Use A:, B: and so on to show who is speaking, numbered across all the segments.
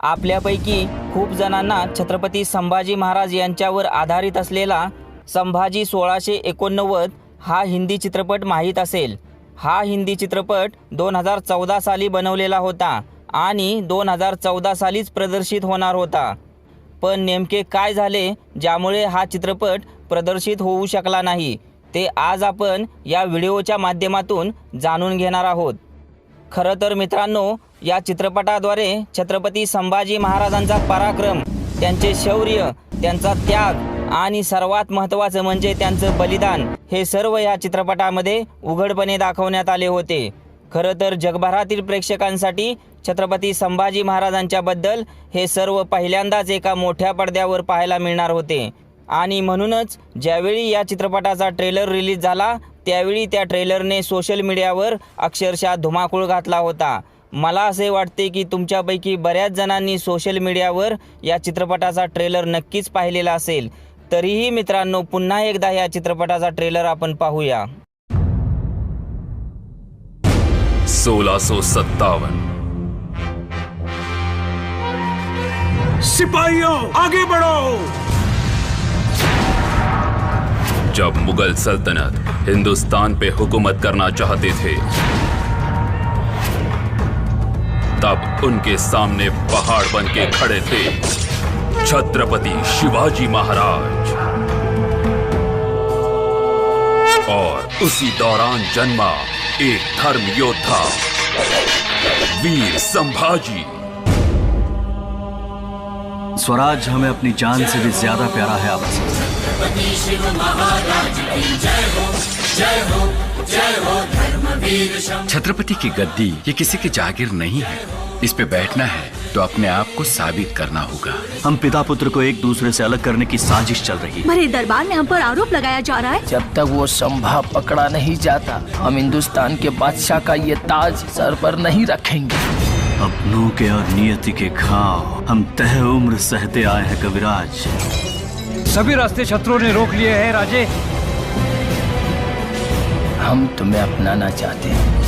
A: आपल्यापैकी खूप जणांना छत्रपती संभाजी महाराज यांच्यावर आधारित असलेला संभाजी सोळाशे एकोणनव्वद हा हिंदी चित्रपट माहीत असेल. हा हिंदी चित्रपट दोन हजार चौदा साली बनवलेला होता आणि दोन हजार चौदा सालीच प्रदर्शित होणार होता. पण नेमके काय झाले ज्यामुळे हा चित्रपट प्रदर्शित होऊ शकला नाही ते आज आपण या व्हिडिओच्या माध्यमातून जाणून घेणार आहोत. खरं तर मित्रांनो या चित्रपटाद्वारे छत्रपती संभाजी महाराजांचा पराक्रम त्यांचे शौर्य त्यांचा त्याग आणि सर्वात महत्त्वाचं म्हणजे त्यांचं बलिदान हे सर्व या चित्रपटामध्ये उघडपणे दाखवण्यात आले होते. खरं तर जगभरातील प्रेक्षकांसाठी छत्रपती संभाजी महाराजांच्याबद्दल हे सर्व पहिल्यांदाच एका मोठ्या पडद्यावर पाहायला मिळणार होते. आणि म्हणूनच ज्यावेळी या चित्रपटाचा ट्रेलर रिलीज झाला त्यावेळी त्या ट्रेलरने सोशल मीडियावर अक्षरशः धुमाकूळ घातला होता. मला असे वाटते की तुमच्यापैकी बऱ्याच जणांनी सोशल मीडियावर या चित्रपटाचा ट्रेलर नक्कीच पाहिलेला असेल. तरीही मित्रांनो पुन्हा एकदा या चित्रपटाचा ट्रेलर आपण पाहूया.
B: सोलह सौ सत्तावन
C: सिपाहियों आगे बढ़ो!
B: जब मुगल सल्तनत हिंदुस्तान पे हुकूमत करना चाहते थे तब उनके सामने पहाड़ बन के खड़े थे। छत्रपति शिवाजी महाराज। और उसी दौरान जन्मा एक धर्म योद्धा वीर संभाजी।
D: स्वराज हमें अपनी जान से भी ज़्यादा प्यारा है आपस
E: छत्रपति की गद्दी ये किसी की जागीर नहीं है। इस पे बैठना है तो अपने आप को साबित करना होगा।
D: हम पिता पुत्र को एक दूसरे से अलग करने की साजिश चल रही है।
F: मेरे दरबार में हम पर आरोप लगाया जा रहा है।
G: जब तक वो संभा पकड़ा नहीं जाता हम हिंदुस्तान के बादशाह का ये ताज सर पर नहीं रखेंगे।
D: अपनों के और नियति के घाव। हम तह उम्र सहते आए हैं कविराज।
C: सभी रास्ते शत्रुओं ने रोक लिए हैं राजे।
G: हम तुम्हें अपनाना चाहते हैं।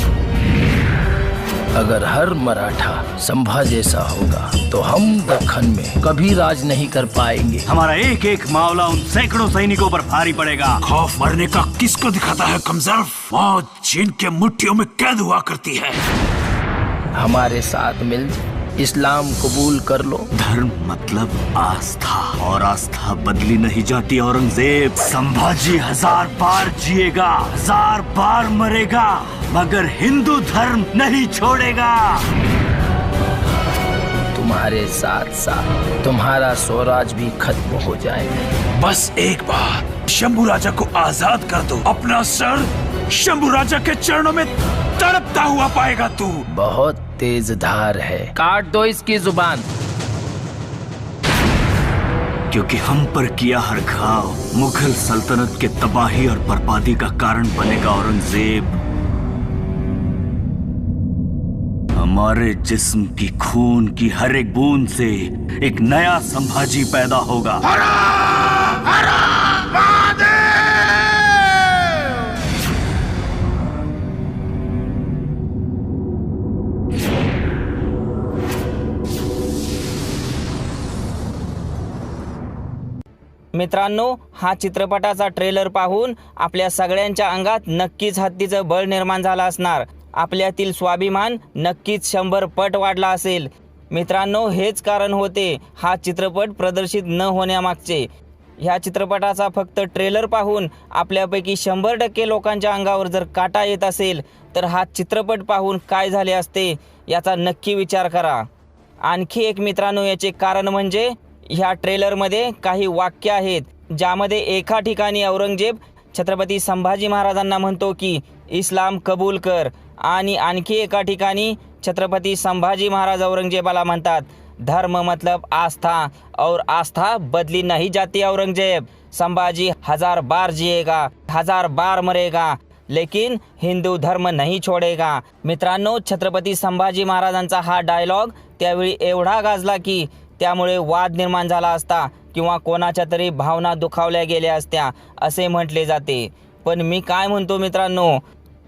G: अगर हर मराठा संभा जैसा होगा तो हम दखन में कभी राज नहीं कर पाएँगे।
D: हमारा एक एक मामला उन सैकड़ों सैनिकों पर भारी पड़ेगा।
C: खौफ मरने का किसको दिखाता है कमज़ोर मौत जिनके मुट्ठियों में कैद हुआ करती है?
G: हमारे साथ मिल इस्लाम कबूल कर लो।
D: धर्म मतलब आस्था। और आस्था बदली नहीं जाती औरंगज़ेब। संभाजी हज़ार बार जिएगा हज़ार बार मरेगा मगर हिंदू धर्म नहीं छोड़ेगा।
G: तुम्हारे साथ साथ तुम्हारा स्वराज भी खत्म हो जाएगा।
C: बस एक बार शंभू राजा को आज़ाद कर दो। अपना सर शंभू राजा के चरणों में तड़पता हुआ पाएगा तू।
G: बहुत तेज धार है। काट दो इसकी ज़ुबान।
D: क्योंकि हम पर किया हर घाव मुगल सल्तनत के तबाही और बर्बादी का कारण बनेगा औरंगज़ेब। हमारे जिस्म की खून की हर एक बूंद से एक नया संभाजी पैदा होगा।
A: मित्रांनो हा चित्रपटाचा ट्रेलर पाहून आपल्या सगळ्यांच्या अंगात नक्कीच हत्तीचं बळ निर्माण झालं असणार. आपल्यातील स्वाभिमान नक्कीच शंभर पट वाढला असेल. मित्रांनो हेच कारण होते हा चित्रपट प्रदर्शित न होण्यामागचे. ह्या चित्रपटाचा फक्त ट्रेलर पाहून आपल्यापैकी शंभर टक्के लोकांच्या अंगावर जर काटा येत असेल तर हा चित्रपट पाहून काय झाले असते याचा नक्की विचार करा. आणखी एक मित्रांनो याचे कारण म्हणजे ह्या ट्रेलरमध्ये काही वाक्य आहेत ज्यामध्ये एका ठिकाणी औरंगजेब छत्रपती संभाजी महाराजांना म्हणतो की इस्लाम कबूल कर. आणि आणखी एका ठिकाणी छत्रपती संभाजी महाराज औरंगजेबाला म्हणतात धर्म मतलब आस्था और आस्था बदली नहीं जाती औरंगजेब. संभाजी हजार बार जिएगा हजार बार मरेगा लेकिन हिंदू धर्म नहीं छोडेगा. मित्रांनो छत्रपती संभाजी महाराजांचा हा डायलॉग त्यावेळी एवढा गाजला की त्यामुळे वाद निर्माण झाला असता किंवा कोणाच्या तरी भावना दुखावल्या गेल्या असत्या असे म्हटले जाते. पण मी काय म्हणतो मित्रांनो?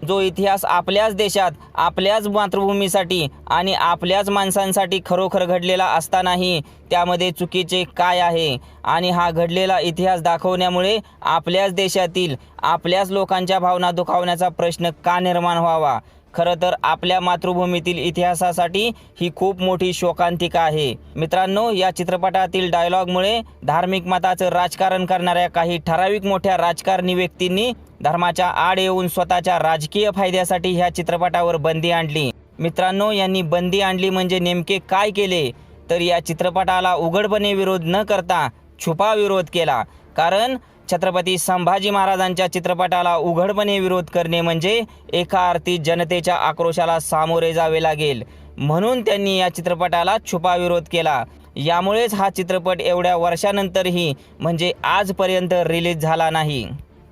A: जो इतिहास आपल्याच देशात आपल्याच मातृभूमीसाठी आणि आपल्याच माणसांसाठी खरोखर घडलेला असतानाही त्यामध्ये चुकीचे काय आहे? आणि हा घडलेला इतिहास दाखवण्यामुळे आपल्याच देशातील आपल्याच लोकांच्या भावना दुखावण्याचा प्रश्न का निर्माण व्हावा? खरं तर आपल्या मातृभूमीतील इतिहासासाठी ही खूप मोठी शोकांतिका आहे. मित्रांनो या चित्रपटातील डायलॉगमुळे धार्मिक मताचं राजकारण करणाऱ्या काही ठराविक मोठ्या राजकारणी व्यक्तींनी धर्माच्या आड येऊन स्वतःच्या राजकीय फायद्यासाठी ह्या चित्रपटावर बंदी आणली. मित्रांनो यांनी बंदी आणली म्हणजे नेमके काय केले? तर या चित्रपटाला उघडपणे विरोध न करता छुपा विरोध केला. कारण छत्रपती संभाजी महाराजांच्या चित्रपटाला उघडपणे विरोध करणे म्हणजे एका अर्थी जनतेच्या आक्रोशाला सामोरे जावे लागेल. म्हणून त्यांनी या चित्रपटाला छुपा विरोध केला. यामुळेच हा चित्रपट एवढ्या वर्षानंतरही म्हणजे आजपर्यंत रिलीज झाला नाही.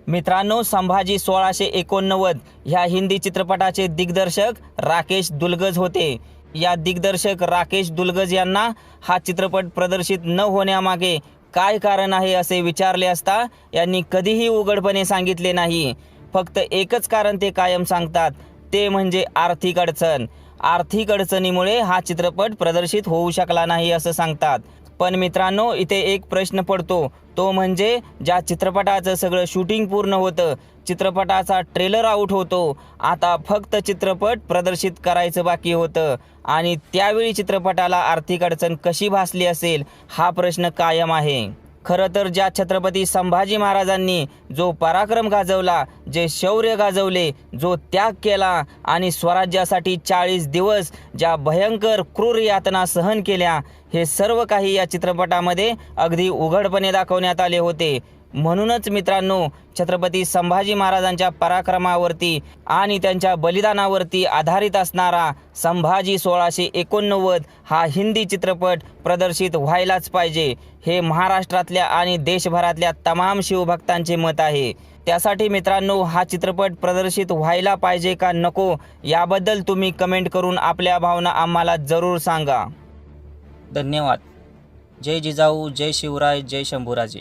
A: मित्रांनो संभाजी सोळाशे एकोणनव्वद ह्या हिंदी चित्रपटाचे दिग्दर्शक राकेश दुलगज होते. या दिग्दर्शक राकेश दुलगज यांना हा चित्रपट प्रदर्शित न होण्यामागे काय कारण आहे असे विचारले असता यांनी कधीही उघडपणे सांगितले नाही. फक्त एकच कारण ते कायम सांगतात. ते म्हणजे आर्थिक अडचण. आर्थिक अडचणीमुळे हा चित्रपट प्रदर्शित होऊ शकला नाही असं सांगतात. पण मित्रांनो इथे एक प्रश्न पडतो. तो म्हणजे ज्या चित्रपटाचं सगळं शूटिंग पूर्ण होतं चित्रपटाचा ट्रेलर आऊट होतो. आता फक्त चित्रपट प्रदर्शित करायचं बाकी होतं. आणि त्यावेळी चित्रपटाला आर्थिक अडचण कशी भासली असेल हा प्रश्न कायम आहे. खरं तर ज्या छत्रपती संभाजी महाराजांनी जो पराक्रम गाजवला जे शौर्य गाजवले जो त्याग केला आणि स्वराज्यासाठी चाळीस दिवस ज्या भयंकर क्रूर यातना सहन केल्या हे सर्व काही या चित्रपटामध्ये अगदी उघडपणे दाखवण्यात आले होते. म्हणूनच मित्रांनो छत्रपती संभाजी महाराजांच्या पराक्रमावरती आणि त्यांच्या बलिदानावरती आधारित असणारा संभाजी सोळाशे एकोणनव्वद हा हिंदी चित्रपट प्रदर्शित व्हायलाच पाहिजे. हे महाराष्ट्रातल्या आणि देशभरातल्या तमाम शिवभक्तांचे मत आहे. त्यासाठी मित्रांनो हा चित्रपट प्रदर्शित व्हायला पाहिजे का नको याबद्दल तुम्ही कमेंट करून आपल्या भावना आम्हाला जरूर सांगा. धन्यवाद. जय जिजाऊ जय शिवराय जय शंभूराजे.